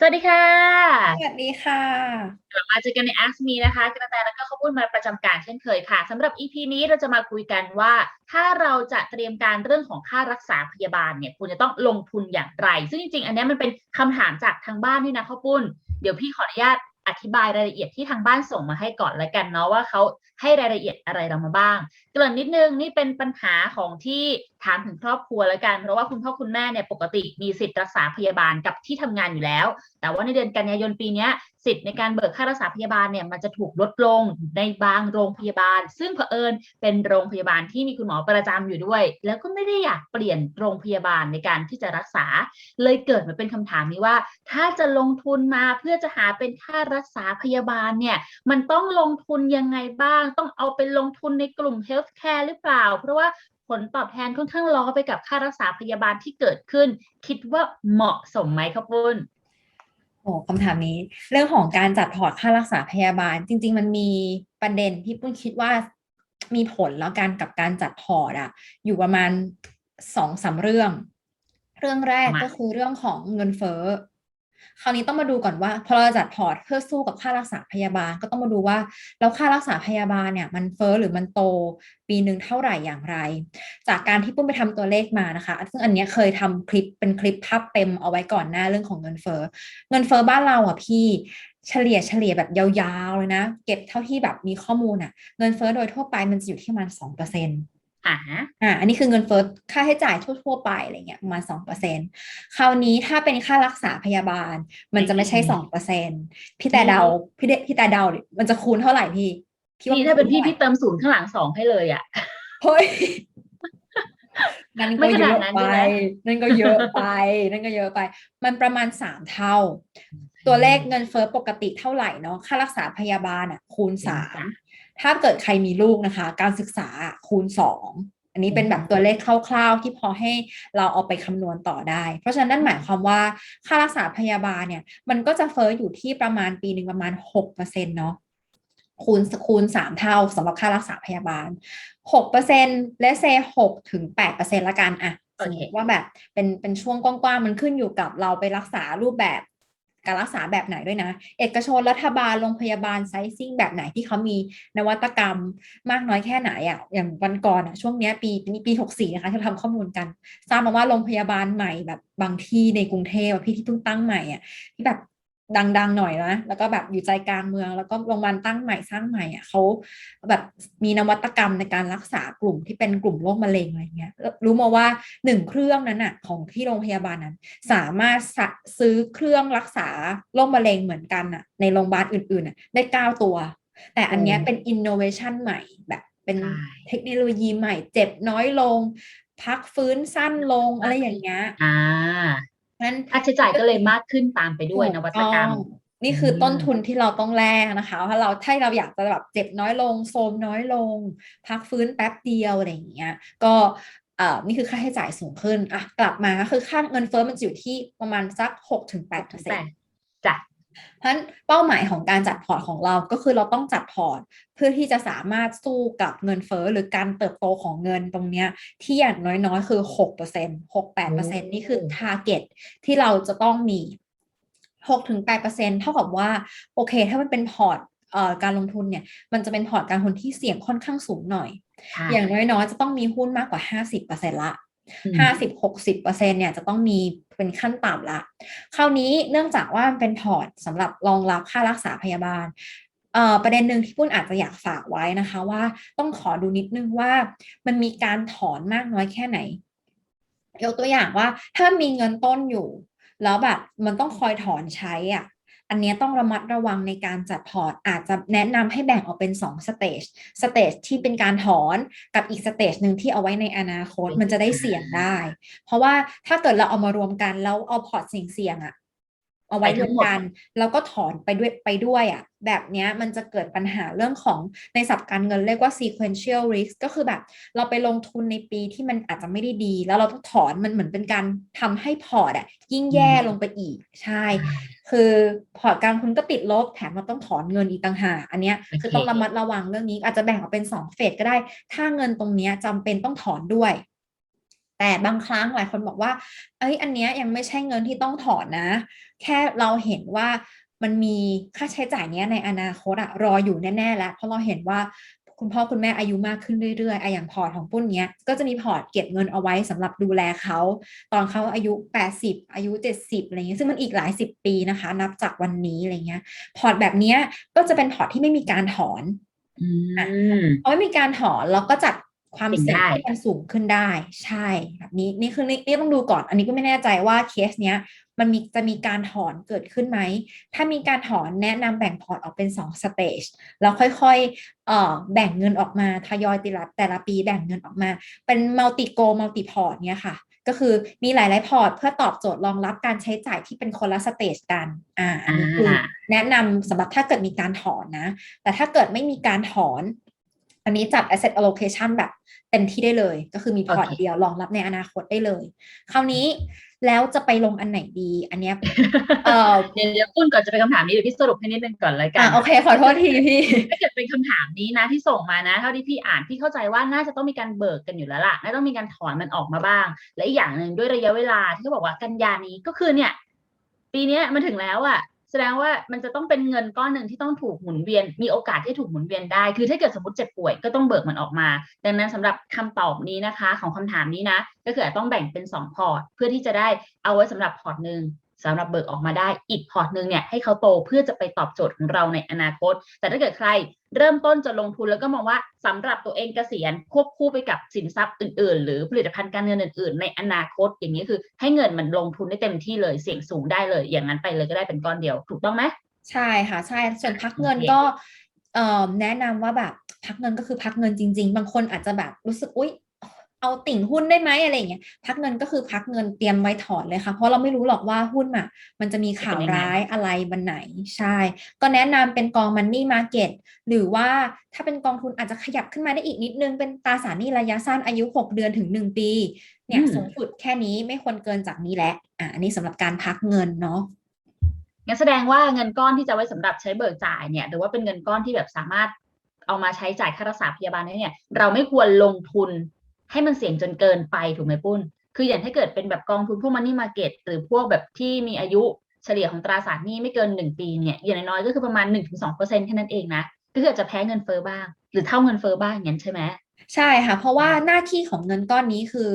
สวัสดีค่ะ สวัสดีค่ะ กลับมาเจอกันใน Ask Me นะคะ กระแตแล้วก็ข้าวปุ้นมาประจำการเช่นเคยค่ะสำหรับ EP นี้เราจะมาคุยกันว่า ถ้าเราจะเตรียมการเรื่องของค่ารักษาพยาบาลเนี่ยควรจะต้องลงทุนอย่างไร ซึ่งจริงๆ อันเนี้ยมันเป็นคำถามจากทางบ้านด้วยนะข้าวปุ้น เดี๋ยวพี่ขออนุญาตอธิบายรายละเอียดที่ทางบ้านส่งมาให้ก่อนแล้วกันเนาะว่าเขาให้รายละเอียดอะไรเรามาบ้าง เกริ่นนิดนึงนี่เป็นปัญหาของที่ถามถึงครอบครัวแล้วกัน เพราะว่าคุณพ่อคุณแม่เนี่ยปกติมีสิทธิ์รักษาพยาบาลกับที่ทำงานอยู่แล้ว แต่ว่าในเดือนกันยายนปีนี้สิทธิ์ในการเบิกค่ารักษาพยาบาลเนี่ยมันจะถูกลดลงในบางโรงพยาบาล ซึ่งเผอิญเป็นโรงพยาบาลที่มีคุณหมอประจำอยู่ด้วย แล้วก็ไม่ได้อยากเปลี่ยนโรงพยาบาลในการที่จะรักษา เลยเกิดมาเป็นคำถามนี้ว่า ถ้าจะลงทุนมาเพื่อจะหาเป็นค่ารักษาพยาบาลเนี่ยมันต้องลงทุนยังไงบ้าง ต้องเอาไปลงทุนในกลุ่ม healthcare หรือเปล่า เพราะว่า ผลตอบแทนค่อนข้างล้อไปกับค่ารักษาพยาบาลที่เกิดขึ้น คิดว่าเหมาะสมไหมครับปุ้นโอ้คำถามนี้ เรื่องของการจัดพอร์ตค่ารักษาพยาบาล จริง ๆ มันมีประเด็นที่ปุ้นคิดว่ามีผลแล้วกันกับการจัดพอร์ตอะอยู่ประมาณสองสามเรื่อง เรื่องแรกมาก็คือเรื่องของเงินเฟ้อ คราวนี้ต้องมาดูก่อนว่า พอเราจัดพอร์ตเพื่อสู้กับค่ารักษาพยาบาลก็ต้องมาดูว่าแล้วค่ารักษาพยาบาลเนี่ยมันเฟอ้อหรือมันโตปีหนึ่งเท่าไหร่อย่างไร จากการที่ปุ้มไปทำตัวเลขมานะคะ ซึ่งอันนี้เคยทำคลิปเป็นคลิปภาพเต็มเอาไว้ก่อนหน้าเรื่องของเงินเฟอ้อเงินเฟอ้อบ้านเราอะพี่เฉลี่ยเฉลี่ยแบบยาวๆเลยนะ เก็บเท่าที่แบบมีข้อมูลอะ เงินเฟอ้อโดยทั่วไปมันจะอยู่ที่ประมาณสองเปอร์เซ็นต์ อ่าอ่าอันนี้คือเงินเฟ้อค่าใช้จ่ายทั่ว ๆ ไปอะไรเงี้ยประมาณสองเปอร์เซ็นคราวนี้ถ้าเป็นค่ารักษาพยาบาล มันจะไม่ใช่สองเปอร์เซ็นพี่แต่เดาพี่เดพี่แต่เดาดิมันจะคูณเท่าไหร่พี่คิดว่พี่ถ้าเป็นพี่คูณพี่เติมศูนย์ข้างหลังสองให้เลยอะเฮ้ยนั่นไม่ก็ขเยนาดอะนั้นไปใช่ไหมนั่นก็เยอะไป นั่นก็เยอะไป มันประมาณสามเท่า ตัวเลขเงินเฟ้อปกติเท่าไหร่เนาะ ค่ารักษาพยาบาลอะ คูณสาม ถ้าเกิดใครมีลูกนะคะ การศึกษาอะคูณสองอันนี้เป็นแบบตัวเลขคร่าวๆ ที่พอให้เราเอาไปคำนวณต่อได้ เพราะฉะนั้นนั่นหมายความว่าค่ารักษาพยาบาลเนี่ย มันก็จะเฟ้ออยู่ที่ประมาณปีหนึ่งประมาณหกเปอร์เซ็นต์เนาะคูณคูณสามเท่าสำหรับค่ารักษาพยาบาลหกเปอร์เซ็นต์และเซหกถึงแปดเปอร์เซ็นต์ละกันอะสมมติว่าแบบเป็นเป็นช่วงกว้างๆมันขึ้นอยู่กับเราไปรักษารูปแบบ การรักษาแบบไหนด้วยนะ เอกชนรัฐบาลโรงพยาบาลไซซิ่งแบบไหนที่เขามีนวัตกรรมมากน้อยแค่ไหนอะอย่างวันก่อนอะช่วงเนี้ยปีปีปีหกสี่นะคะที่ทำข้อมูลกันทราบมาว่าโรงพยาบาลใหม่แบบบางที่ในกรุงเทพพี่ที่เพิ่งตั้งใหม่อะที่แบบ ดังๆหน่อยนะแล้วก็แบบอยู่ใจกลางเมือง แล้วก็โรงพยาบาลตั้งใหม่สร้างใหม่อะเขาแบบมีนวัตกรรมในการรักษากลุ่มที่เป็นกลุ่มโรคมะเร็งอะไรเงี้ยแล้วรู้มาว่าหนึ่งเครื่องนั้นอะของที่โรงพยาบาลนั้น สามารถสะซื้อเครื่องรักษาโรคมะเร็งเหมือนกันอะในโรงพยาบาลอื่นๆน่ะได้เก้าตัว แต่อันเนี้ยโอ้เป็นอินโนเวชันใหม่แบบเป็นใช่เทคโนโลยีใหม่เจ็บน้อยลง พักฟื้นสั้นลงอะไรอย่างเงี้ยอ่า นั้นค่าใช้จ่ายก็เลยมากขึ้นตามไปด้วยถูนวัตกรรมต้องนี่คืออมต้นทุนที่เราต้องแลกนะคะ ถ้าเราถ้าเราอยากจะแบบเจ็บน้อยลงโทรมน้อยลง พักฟื้นแป๊บเดียวอะไรอย่างเงี้ย ก็เอ่อนี่คือค่าใช้จ่ายสูงขึ้นอะกลับมาก็คือค่าเงินเฟ้อมันจะอยู่ที่ประมาณสักหกถึงแปดเปอร์เซ็นแต่ต์จ้ะ เพราะฉะนั้นเป้าหมายของการจัดพอร์ตของเราก็คือเราต้องจัดพอร์ต เพื่อที่จะสามารถสู้กับเงินเฟ้อหรือการเติบโตของเงินตรงเนี้ยที่อย่างน้อยๆ คือหกเปอร์เซ็นต์หกแปดเปอร์เซ็นต์นี่คือ target ที่เราจะต้องมีหกถึงแปดเปอร์เซ็นต์เท่ากับว่าโอเค ถ้ามันเป็นพอร์ตเอ่อการลงทุนเนี่ยมันจะเป็นพอร์ตการลงทุนที่เสี่ยงค่อนข้างสูงหน่อยค่ะอย่างน้อยๆ จะต้องมีหุ้นมากกว่าห้าสิบเปอร์เซ็นต์ละอืมห้าสิบหกสิบเปอร์เซ็นเนี่ยจะต้องมี เป็นขั้นต่ำละ คราวนี้เนื่องจากว่ามันเป็นพอร์ตสำหรับรองรับค่ารักษาพยาบาลประเด็นหนึ่งที่ปุ้นอาจจะอยากฝากไว้นะคะว่าต้องขอดูนิดนึงว่ามันมีการถอนมากน้อยแค่ไหน ยกตัวอย่างว่าถ้ามีเงินต้นอยู่ แล้วแบบมันต้องคอยถอนใช้อะ อันนี้ต้องระมัดระวังในการจัดพอร์ต อาจจะแนะนำให้แบ่งออกเป็น 2 สเตจ สเตจที่เป็นการถอนกับอีกสเตจหนึ่งที่เอาไว้ในอนาคตมันจะได้เสี่ยงได้ เพราะว่าถ้าเกิดเราเอามารวมกันแล้วเอาพอร์ตเสี่ยงๆอะ เอาไว้รวมกัน แล้วก็ถอนไปด้วยไปด้วยอะ แบบเนี้ยมันจะเกิดปัญหาเรื่องของในศัพท์การเงินเรียกว่า sequential risk ก็คือแบบ เราไปลงทุนในปีที่มันอาจจะไม่ได้ดี แล้วเราต้องถอนมันเหมือนเป็นการทำให้พอร์ตอะยิ่งแย่ลงไปอีกใช่ คือพอร์ตการลงทุนก็ติดลบแถมเราต้องถอนเงินอีกต่างหากอันเนี้ยโอเคคือต้องระมัดระวังเรื่องนี้อาจจะแบ่งออกเป็นสองเฟสก็ได้ ถ้าเงินตรงเนี้ยจำเป็นต้องถอนด้วย แต่บางครั้งหลายคนบอกว่า เอ้ย อันเนี้ยยังไม่ใช่เงินที่ต้องถอนนะ แค่เราเห็นว่ามันมีค่าใช้จ่ายเนี้ยในอนาคตอะรออยู่แน่ๆแล้ว เพราะเราเห็นว่าคุณพ่อคุณแม่อายุมากขึ้นเรื่อยๆอะอย่างพอร์ตของปุ้นเนี้ยก็จะมีพอร์ตเก็บเงินเอาไว้สำหรับดูแลเขา ตอนเขาอายุ 80 อายุ 70อะไรเงี้ยซึ่งมันอีกหลายสิบปีนะคะ นับจากวันนี้อะไรเงี้ยพอร์ตแบบเนี้ยก็จะเป็นพอร์ตที่ไม่มีการถอนอืมพอไม่มีการถอนเราก็จัด ความเป็นเสี่ยงได้ให้มันสูงขึ้นได้ ใช่แบบนี้นี่คือนี่นี่ต้องดูก่อน อันนี้ก็ไม่แน่ใจว่าเคสเนี้ย มันมีจะมีการถอนเกิดขึ้นไหม ถ้ามีการถอนแนะนำแบ่งพอร์ตออกเป็น2สเตจแล้วค่อยๆเอ่อแบ่งเงินออกมาทยอยแต่ละแต่ละปีแบ่งเงินออกมา เป็นมัลติโกมัลติพอร์ตเนี้ยค่ะ ก็คือมีหลายๆพอร์ตเพื่อตอบโจทย์รองรับการใช้จ่ายที่เป็นคนละสเตจกันอ่าอันนี้คืออ่าแนะนำสำหรับถ้าเกิดมีการถอนนะ แต่ถ้าเกิดไม่มีการถอน อันนี้จัด asset allocation แบบเต็มที่ได้เลย ก็คือมีพอร์ตโอเคเดียวรองรับในอนาคตได้เลย คราวนี้แล้วจะไปลงอันไหนดี อันเนี้ยเออเดี๋ยวเดี๋ยวปุ้นก่อนจะเป็นคำถามนี้เดี๋ยวพี่สรุปให้นิดนึงก่อนเลยกัอะนโอเค ขอโทษทีพี่ถ้าเกิดเป็นคำถามนี้นะที่ส่งมานะ เท่าที่พี่อ่านพี่เข้าใจว่าน่าจะต้องมีการเบิกกันอยู่แล้วล่ะน่าต้องมีการถอนมันออกมาบ้าง และอีกอย่างหนึ่งด้วยระยะเวลาที่เขาบอกว่ากันยานี้ก็คือเนี่ย ปีเนี้ยมันถึงแล้วอะ แสดงว่ามันจะต้องเป็นเงินก้อนหนึ่งที่ต้องถูกหมุนเวียน มีโอกาสที่ถูกหมุนเวียนได้ คือถ้าเกิดสมมติเจ็บป่วยก็ต้องเบิกมันออกมา ดังนั้นสำหรับคำตอบนี้นะคะ ของคำถามนี้นะ ก็คือต้องแบ่งเป็นสองพอร์ต เพื่อที่จะได้เอาไว้สำหรับพอร์ตหนึ่ง สำหรับเบิกออกมาได้อีกพอร์ตหนึ่งเนี่ยให้เขาโตเพื่อจะไปตอบโจทย์ของเราในอนาคต แต่ถ้าเกิดใครเริ่มต้นจะลงทุนแล้วก็มองว่าสำหรับตัวเองเกษียณควบคู่ไปกับสินทรัพย์อื่นๆ หรือผลิตภัณฑ์การเงินอื่นๆ ในอนาคต อย่างนี้คือให้เงินมันลงทุนได้เต็มที่เลยเสี่ยงสูงได้เลย อย่างนั้นไปเลยก็ได้เป็นก้อนเดียวถูกต้องไหมใช่ค่ะใช่ส่วนพักเงินก็แนะนำว่าแบบพักเงินก็คือพักเงินจริง ๆ บางคนอาจจะแบบรู้สึกอุ๊ย เอาติ่งหุ้นได้ไหมอะไรอย่างเงี้ยพักเงินก็คือพักเงินเตรียมไว้ถอนเลยค่ะ เพราะเราไม่รู้หรอกว่าหุ้นอะมันจะมีข่าวร้ายอะไรวันไหนใช่ ก็แนะนำเป็นกองมันนี่มาเก็ตหรือว่าถ้าเป็นกองทุนอาจจะขยับขึ้นมาได้อีกนิดนึง เป็นตราสารหนี้ระยะสั้นอายุ 6 เดือนถึง 1 ปี เนี่ยอืมสูงสุดแค่นี้ไม่ควรเกินจากนี้แหละอะอันนี้สำหรับการพักเงินเนาะงั้นแสดงว่าเงินก้อนที่จะไว้สำหรับใช้เบิกจ่ายเนี่ยหรือว่าเป็นเงินก้อนที่แบบสามารถเอามาใช้จ่ายค่ารักษาพยาบาลได้เนี่ย เราไม่ควรลงทุน ให้มันเสี่ยงจนเกินไปถูกไหมปุ้น คืออย่างถ้าเกิดเป็นแบบกองทุนพวกมันนี่มาเก็ตหรือพวกแบบที่มีอายุเฉลี่ยของตราสารหนี้ไม่เกินหนึ่งปีเนี่ยอย่างน้อยๆก็คือประมาณหนึ่งถึงสองเปอร์เซ็นแค่นั้นเองนะก็คืออาจจะแพ้เงินเฟ้อบ้าง หรือเท่าเงินเฟ้อบ้างอย่างนั้นใช่ไหมใช่ค่ะ เพราะว่าหน้าที่ของเงินก้อนนี้คือ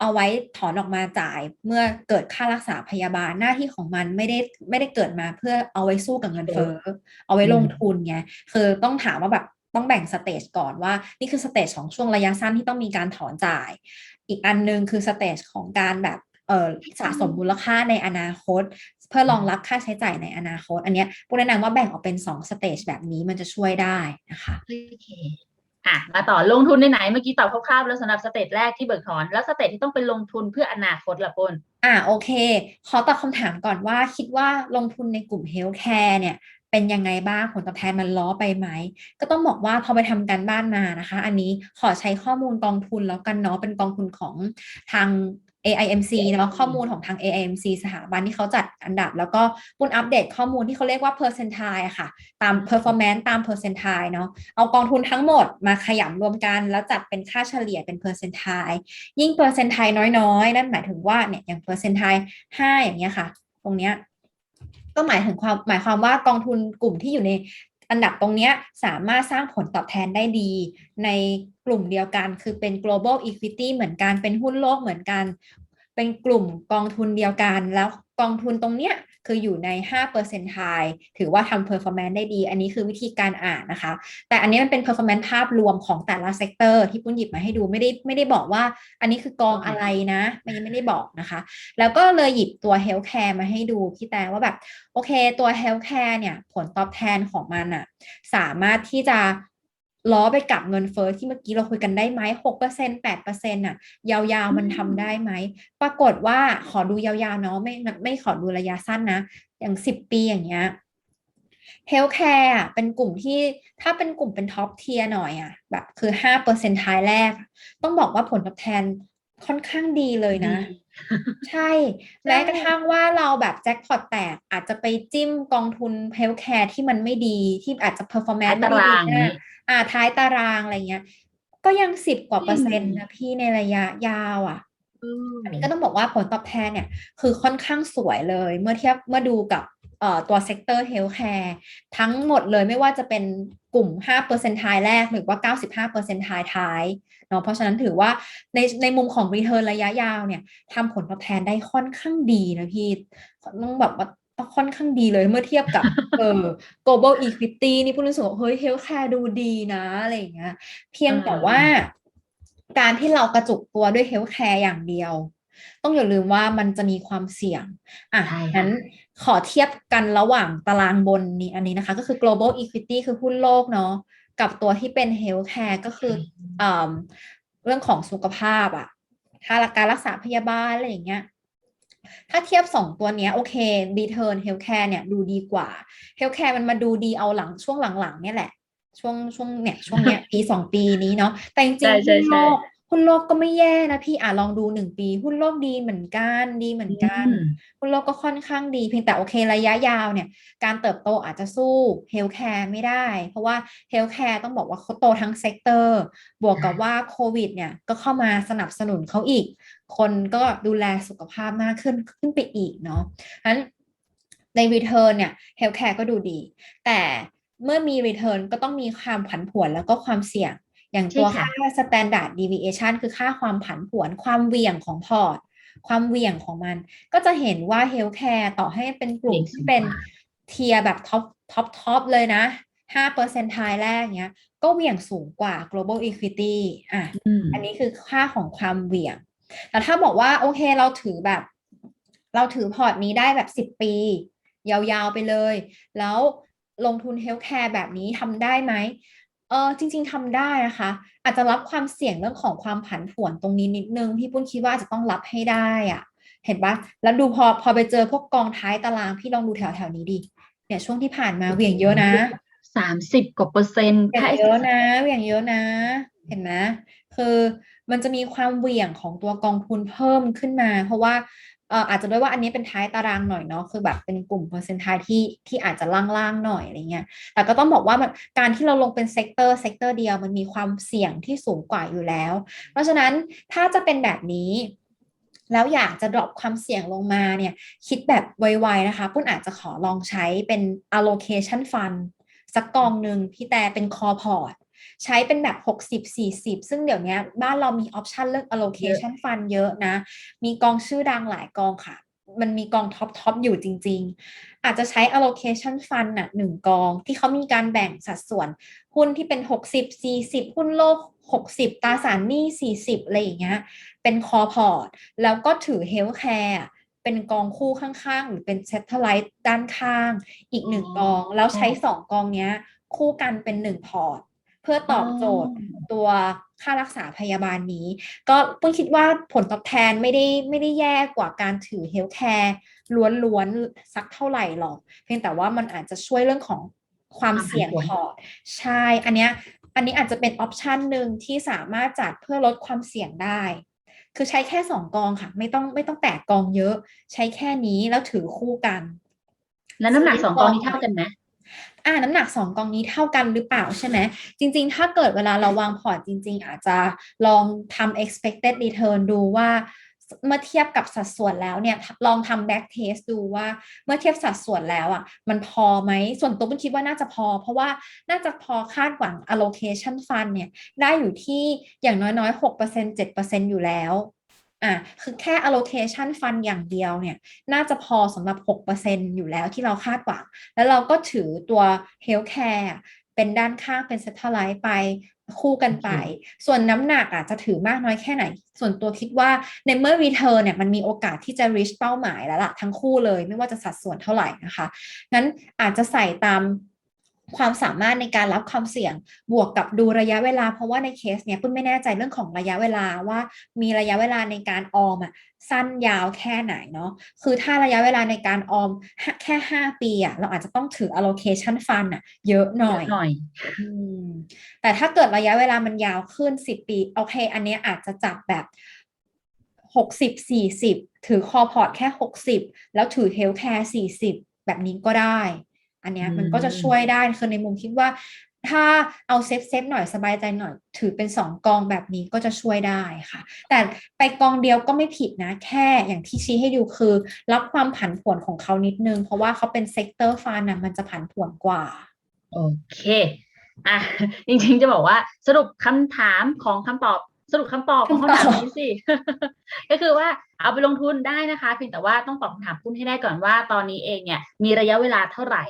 เอาไว้ถอนออกมาจ่ายเมื่อเกิดค่ารักษาพยาบาลหน้าที่ของมันไม่ได้ไม่ได้เกิดมาเพื่อเอาไว้สู้กับเงินเฟ้อเอาไว้ลงทุนไงคือต้องถามว่าแบบ ต้องแบ่งสเตจก่อนว่า นี่คือสเตจของช่วงระยะสั้นที่ต้องมีการถอนจ่าย อีกอันหนึงคือสเตจของการแบบเออสะสมมูลค่าในอนาคต เพื่อรองรับค่าใช้จ่ายในอนาคต อันเนี้ยพวกแนะนำว่าแบ่งออกเป็นสองสเตจแบบนี้มันจะช่วยได้นะคะโอเคอะมาต่อลงทุนในไหนเมื่อกี้ตอบคร่าวๆแล้วสำหรับสเตจแรกที่เบิกถอน แล้วสเตจที่ต้องเป็นลงทุนเพื่ออนาคตละปนอ่าโอเค ขอตอบคำถามก่อนว่าคิดว่าลงทุนในกลุ่มเฮลท์แคร์เนี่ย เป็นยังไงบ้างผลตอบแทนมันล้อไปไหม ก็ต้องบอกว่าพอไปทำการบ้านมานะคะ อันนี้ขอใช้ข้อมูลกองทุนแล้วกันเนาะเป็นกองทุนของทาง AIMC เนาะข้อมูลของทาง AIMC สถาบันที่เขาจัดอันดับ แล้วก็ปุ้นอัปเดตข้อมูลที่เขาเรียกว่า percentile อะค่ะ ตาม performance ตาม percentile เนาะเอากองทุนทั้งหมดมาขยำรวมกัน แล้วจัดเป็นค่าเฉลี่ยเป็น percentile ยิ่ง percentile น้อยๆ นั่นหมายถึงว่าเนี่ยอย่าง percentile 5 อย่างเงี้ยค่ะ ตรงเนี้ย ก็หมายถึงความหมายความว่ากองทุนกลุ่มที่อยู่ในอันดับตรงนี้สามารถสร้างผลตอบแทนได้ดี ในกลุ่มเดียวกัน คือเป็น global equity เหมือนกันเป็นหุ้นโลกเหมือนกัน เป็นกลุ่มกองทุนเดียวกัน แล้วกองทุนตรงเนี้ย คืออยู่ใน5เปอร์เซ็นต์ไทถือว่าทำ performance ได้ดี อันนี้คือวิธีการอ่านนะคะ แต่อันนี้มันเป็น performance ภาพรวมของแต่ละเซกเตอร์ที่ปุ้นหยิบมาให้ดูไม่ได้ไม่ได้บอกว่าอันนี้คือกองอะไรนะไม่ไม่ได้บอกนะคะ แล้วก็เลยหยิบตัว healthcare มาให้ดูพี่แต่ว่าแบบโอเคตัว healthcare เนี่ยผลตอบแทนของมันอะสามารถที่จะ ล้อไปกับเงินเฟอ้อที่เมื่อกี้เราคุยกันได้ไหมหกเปอร์เซ็นแปดเปอร์เซ็นต์อะยาวๆมันทำได้ไหม ปรากฏว่าขอดูยาวๆเนาะไม่ไม่ขอดูระยะสั้นนะ อย่างสิบปีอย่างเงี้ยเฮลท์แคร์อะเป็นกลุ่มที่ถ้าเป็นกลุ่มเป็นท็อปเทียหน่อยอะแบบคือห้าเปอร์เซ็นต์ท้ายแรก ต้องบอกว่าผลตอบแทน ค่อนข้างดีเลยนะ ใช่ แม้กระทั่งว่าเราแบบแจ็คพอตแตกอาจจะไปจิ้มกองทุนเฮลท์แคร์ที่มันไม่ดีที่อาจจะเพอร์ฟอร์แมนซ์ไม่ท้ายดีตารางนี้นะอ่าท้ายตารางอะไรเงี้ย ก็ยังสิบกว่าเปอร์เซ็นต์นะพี่ในระยะยาวอะอันนี้ก็ต้องบอกว่าผลตอบแทนเนี่ย คือค่อนข้างสวยเลย เมื่อเทียบเมื่อดูกับเอ่อตัวเซกเตอร์เฮลท์แคร์ทั้งหมดเลยไม่ว่าจะเป็นกลุ่ม 5%ทายแรกหรือว่า 95%ทายท้ายเนาะเพราะฉะนั้นถือว่าในในมุมของ Return ระยะยาวเนี่ยทำผลตอบแทนได้ค่อนข้างดีนะพี่ต้องแบบว่าค่อนข้างดีเลยเมื่อเทียบกับเออ global equity นี่พูดรู้สึกว่าเฮ้ย healthcare ดูดีนะอะไรอย่างเงี้ยเพียงแต่ว่า การที่เรากระจุกตัวด้วย healthcare อย่างเดียว ต้องอย่าลืมว่ามันจะมีความเสี่ยง อะใช่ค่ะงั้นขอเทียบกันระหว่างตารางบนนี้อันนี้นะคะ ก็คือ global equity คือหุ้นโลกเนาะ กับตัวที่เป็น healthcare ก็คืออ่าเรื่องของสุขภาพอะถ้าการรักษาพยาบาลอะไรอย่างเงี้ยถ้าเทียบสองตัวเนี้ยโอเค return healthcare เนี่ยดูดีกว่า healthcare มันมาดูดีเอาหลังช่วงหลังๆเนี่ยแหละ ช่วงช่วงเนี่ยช่วงเนี้ยปีสองปีนี้เนาะแต่จริงใช่ๆใช่หุ้นใช่โลก หุ้นโลกก็ไม่แย่นะพี่อะลองดูหนึ่งปี หุ้นโลกดีเหมือนกันดีเหมือนกันอืมหุ้นโลกก็ค่อนข้างดี เพียงแต่โอเคระยะยาวเนี่ย การเติบโตอาจจะสู้เฮลท์แคร์ไม่ได้ เพราะว่าเฮลท์แคร์ต้องบอกว่าเขาโตทั้งเซกเตอร์ บวกกับว่าโควิดเนี่ยก็เข้ามาสนับสนุนเขาอีก คนก็ดูแลสุขภาพมากขึ้นขึ้นไปอีกเนาะฉะนั้นใน Return เนี่ย Healthcare ก็ดูดี แต่เมื่อมี Return ก็ต้องมีความผันผวนแล้วก็ความเสี่ยง อย่างตัวใช่ค่าค่ะ Standard Deviation คือค่าความผันผวนความเหวี่ยงของพอร์ต ความเหวี่ยงของมัน ก็จะเห็นว่า Healthcare ต่อให้เป็นกลุ่มที่เป็นเทียร์แบบท็อปท็อปท็อปเลยนะห้าเปอร์เซ็นต์ทายแรกเนี้ย ก็เหวี่ยงสูงกว่า global equity อะอืมอันนี้คือค่าของความเหวี่ยง แต่ถ้าบอกว่าโอเคเราถือแบบ เราถือพอร์ตนี้ได้แบบสิบปี ยาวๆไปเลย แล้วลงทุนเฮลท์แคร์แบบนี้ทำได้ไหม เออจริง ๆทำได้นะคะ อาจจะรับความเสี่ยงเรื่องของความผันผวนตรงนี้นิดนึง พี่ปุ้นคิดว่าอาจจะต้องรับให้ได้อะเห็นปะแล้วดูพอพอไปเจอพวกกองท้ายตารางพี่ลองดูแถวแถวๆนี้ดิเนี่ยช่วงที่ผ่านมาเหวี่ยงเยอะนะสามสิบกว่าเปอร์เซ็นต์เหวี่ยถ้างเยอะนะเหวี่ยงเยอะนะ เห็นไหมคือมันจะมีความเหวี่ยงของตัวกองทุนเพิ่มขึ้นมา เพราะว่า เอออาจจะด้วยว่าอันนี้เป็นท้ายตารางหน่อยเนาะคือแบบเป็นกลุ่มเปอร์เซ็นต์ทายที่ที่อาจจะล่างๆหน่อยอะไรเงี้ยแต่ก็ต้องบอกว่ามันการที่เราลงเป็นเซกเตอร์เซกเตอร์เดียวมันมีความเสี่ยงที่สูงกว่าอยู่แล้ว เพราะฉะนั้นถ้าจะเป็นแบบนี้แล้วอยากจะดรอปความเสี่ยงลงมาเนี่ยคิดแบบไวๆนะคะปุ้นอาจจะขอลองใช้เป็น allocation fund สักกองหนึ่งพี่แต่เป็น core port ใช้เป็นแบบ 60-40 ซึ่งเดี๋ยวนี้บ้านเรามีออปชันเลือก allocation fund เยอะนะ มีกองชื่อดังหลายกองค่ะ มันมีกองท็อปท็อปอยู่จริง ๆ อาจจะใช้ allocation fund น่ะหนึ่งกองที่เขามีการแบ่งสัดส่วน หุ้นที่เป็น 60 40 หุ้นโลก 60 ตราสารหนี้ 40 อะไรอย่างเงี้ย เป็นคอพอร์ต แล้วก็ถือเฮลท์แคร์เป็นกองคู่ข้างๆ หรือเป็นเซ t ไลท์ด้านข้าง อีกหนึ่งกอง แล้วใช้สองกองเนี้ย คู่กันเป็นหนึ่งพอร์ต เพื่อตอบโจทย์ตัวค่ารักษาพยาบาลนี้ ก็เพิ่งคิดว่าผลตอบแทนไม่ได้ไม่ได้แย่กว่าการถือเฮลท์แคร์ล้วนๆสักเท่าไหร่หรอก เพียงแต่ว่ามันอาจจะช่วยเรื่องของความเสี่ยงพอร์ตใช่ อันเนี้ยอันนี้อาจจะเป็นออปชันหนึ่งที่สามารถจัดเพื่อลดความเสี่ยงได้ คือใช้แค่สองกองค่ะ ไม่ต้องไม่ต้องแตกกองเยอะ ใช้แค่นี้แล้วถือคู่กัน แล้วน้ำหนักสองกองนี้เท่ากันไหม อ่าน้ำหนักสองกองนี้เท่ากันหรือเปล่าใช่ไหมจริง ๆ ถ้าเกิดเวลาเราวางพอร์ตจริง ๆ อาจจะลองทำ expected return ดูว่าเมื่อเทียบกับสัดส่วนแล้วเนี่ยลองทำ back test ดูว่าเมื่อเทียบสัดส่วนแล้วอะมันพอไหมส่วนตัวเป็นคิดว่าน่าจะพอ เพราะว่าน่าจะพอคาดหวัง allocation fund เนี่ยได้อยู่ที่อย่างน้อยๆ6% 7%อยู่แล้ว อะคือแค่ allocation fund อย่างเดียวเนี่ย น่าจะพอสำหรับ 6%อยู่แล้วที่เราคาดหวัง แล้วเราก็ถือตัว healthcare อะเป็นด้านข้างเป็น satellite ไปคู่กันไป ส่วนน้ำหนักอะจะถือมากน้อยแค่ไหน ส่วนตัวคิดว่าในเมื่อ return เนี่ยมันมีโอกาสที่จะ reach เป้าหมายแล้วล่ะทั้งคู่เลย ไม่ว่าจะสัดส่วนเท่าไหร่นะคะ งั้นอาจจะใส่ตาม ความสามารถในการรับความเสี่ยงบวกกับดูระยะเวลา เพราะว่าในเคสเนี้ยปุ้นไม่แน่ใจเรื่องของระยะเวลาว่ามีระยะเวลาในการออมอะสั้นยาวแค่ไหนเนาะคือถ้าระยะเวลาในการออมห้าแค่ 5 ปีอะเราอาจจะต้องถือ allocation fund อะเยอะหน่อยหน่อยอืมแต่ถ้าเกิดระยะเวลามันยาวขึ้น 10 ปีโอเค อันเนี้ยอาจจะจับแบบ60 40ถือคอพอร์ตแค่60แล้วถือเฮลท์แคร์40แบบนี้ก็ได้ อันเนี้ยมันก็จะอืมช่วยได้คือในมุมคิดว่า ถ้าเอาเซฟเซฟหน่อยสบายใจหน่อย ถือเป็นสองกองแบบนี้ก็จะช่วยได้ค่ะ แต่ไปกองเดียวก็ไม่ผิดนะ แค่อย่างที่ชี้ให้ดูคือ รับความผันผวนของเขานิดนึง เพราะว่าเขาเป็นเซกเตอร์ฟันนะมันจะผันผวนกว่า โอเคอะจริงๆจะบอกว่าสรุปคำถามของคำตอบสรุปคำตอบของคำถามนี้สิ ก็คือว่าเอาไปลงทุนได้นะคะ เพียงแต่ว่าต้องตอบคำถามคุณให้ได้ก่อนว่าตอนนี้เองเนี่ยมีระยะเวลาเท่าไหร่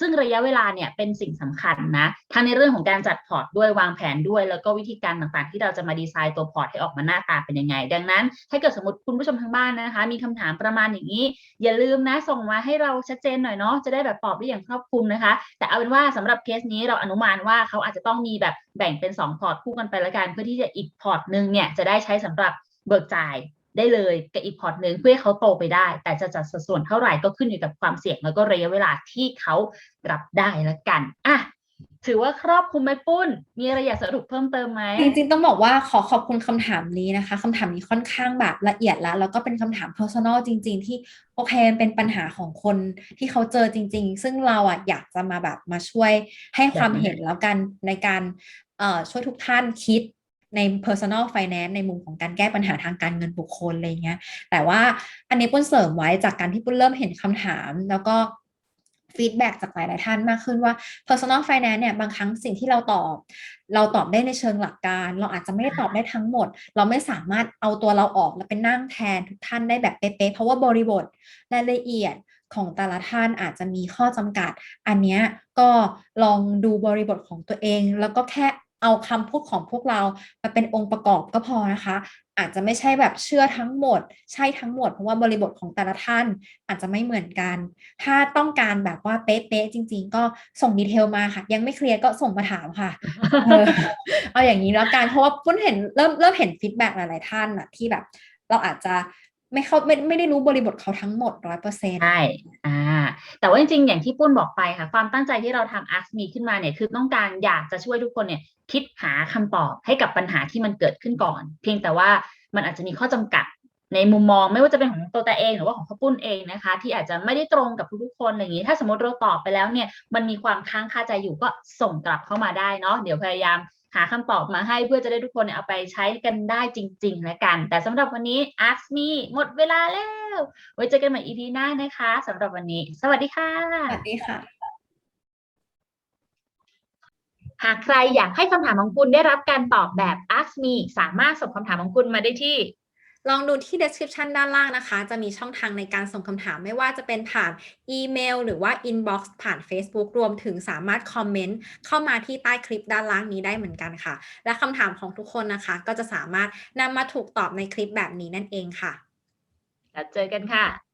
ซึ่งระยะเวลาเนี่ยเป็นสิ่งสำคัญนะทั้งในเรื่องของการจัดพอร์ตด้วยวางแผนด้วย แล้วก็วิธีการต่างๆ ที่เราจะมาดีไซน์ตัวพอร์ตให้ออกมาหน้าตาเป็นยังไง ดังนั้น ถ้าเกิดสมมติคุณผู้ชมทางบ้านนะคะ มีคำถามประมาณอย่างนี้ อย่าลืมนะส่งมาให้เราชัดเจนหน่อยเนาะจะได้แบบตอบได้อย่างครอบคลุมนะคะ แต่เอาเป็นว่าสำหรับเคสนี้เราอนุมานว่าเขาอาจจะต้องมีแบบแบ่งเป็น 2 พอร์ตคู่กันไปละกันเพื่อที่จะอีกพอร์ตหนึ่งเนี่ยจะได้ใช้สำหรับเบิกจ่าย ได้เลยกับอีกพอร์ตหนึ่งเพื่อให้เขาโตไปได้ แต่จะจัดสัดส่วนเท่าไหร่ก็ขึ้นอยู่กับความเสี่ยงแล้วก็ระยะเวลาที่เขารับได้ละกันอะถือว่าครอบคลุมไหมปุ้น มีอะไรอยากสรุปเพิ่มเติมไหมจริงๆ ต้องบอกว่าขอขอบคุณคำถามนี้นะคะคำถามนี้ค่อนข้างแบบละเอียดแล้ว แล้วก็เป็นคำถาม personal จริง ๆ ที่โอเคมันเป็นปัญหาของคนที่เขาเจอจริง ๆ ซึ่งเราอะอยากจะมาแบบมาช่วยให้ความเห็นแล้วกันในการช่วยทุกท่านคิด ใน personal finance ในมุมของการแก้ปัญหาทางการเงินบุคคลอะไรเงี้ย แต่ว่าอันนี้ปุ้นเสริมไว้จากการที่ปุ้นเริ่มเห็นคำถาม แล้วก็ฟีดแบ็จากหลาย ๆ ท่านมากขึ้นว่า personal finance เนี่ยบางครั้งสิ่งที่เราตอบ เราตอบได้ในเชิงหลักการ เราอาจจะไม่ได้ตอบได้ทั้งหมด เราไม่สามารถเอาตัวเราออกแล้วเป็นนั่งแทนทุกท่านได้แบบเป๊ะ ๆ เพราะว่าบริบทรายละเอียดของแต่ละท่านอาจจะมีข้อจำกัด อันเนี้ยก็ลองดูบริบทของตัวเอง แล้วก็แค่ เอาคำพูดของพวกเรามาเป็นองค์ประกอบก็พอนะคะ อาจจะไม่ใช่แบบเชื่อทั้งหมด ใช่ทั้งหมดเพราะว่าบริบทของแต่ละท่านอาจจะไม่เหมือนกัน ถ้าต้องการแบบว่าเป๊ะๆจริง ๆ ก็ส่งดีเทลมาค่ะ ยังไม่เคลียร์ก็ส่งมาถามค่ะเอาอย่างนี้แล้วกันเพราะว่าปุ้นเห็นเริ่มเริ่มเห็นฟีดแบ็หลายๆท่านอะที่แบบ เราอาจจะ ไม่เข้าไม่ไม่ได้รู้บริบทเขาทั้งหมดร้อยเปอร์เซ็นต์ใช่อ่าแต่ว่าจริงๆ อย่างที่ปุ้นบอกไปค่ะ ความตั้งใจที่เราทำ Ask Me ขึ้นมาเนี่ย คือต้องการอยากจะช่วยทุกคนเนี่ยคิดหาคำตอบให้กับปัญหาที่มันเกิดขึ้นก่อน เพียงแต่ว่ามันอาจจะมีข้อจำกัดในมุมมองไม่ว่าจะเป็นของตัวแต่เองหรือว่าของข้าปุ้นเองนะคะ ที่อาจจะไม่ได้ตรงกับทุกๆคนอะไรอย่างนี้ ถ้าสมมติเราตอบไปแล้วเนี่ยมันมีความค้างคาใจอยู่ก็ส่งกลับเข้ามาได้เนาะเดี๋ยวพยายาม หาคำตอบมาให้เพื่อจะได้ทุกคนเนี่ยเอาไปใช้กันได้จริงๆแล้วกัน แต่สำหรับวันนี้ Ask Me หมดเวลาแล้ว ไว้เจอกันใหม่ EP หน้านะคะสำหรับวันนี้ สวัสดีค่ะ สวัสดีค่ะ หากใครอยากให้คำถามของคุณได้รับการตอบแบบ Ask Me สามารถส่งคำถามของคุณมาได้ที่ ลองดูที่ description ด้านล่างนะคะ จะมีช่องทางในการส่งคำถามไม่ว่าจะเป็นผ่านอีเมล หรือว่า inbox ผ่าน Facebook รวมถึงสามารถคอมเมนต์เข้ามาที่ใต้คลิปด้านล่างนี้ได้เหมือนกันค่ะ และคำถามของทุกคนนะคะ ก็จะสามารถนำมาถูกตอบในคลิปแบบนี้นั่นเองค่ะ แล้วเจอกันค่ะ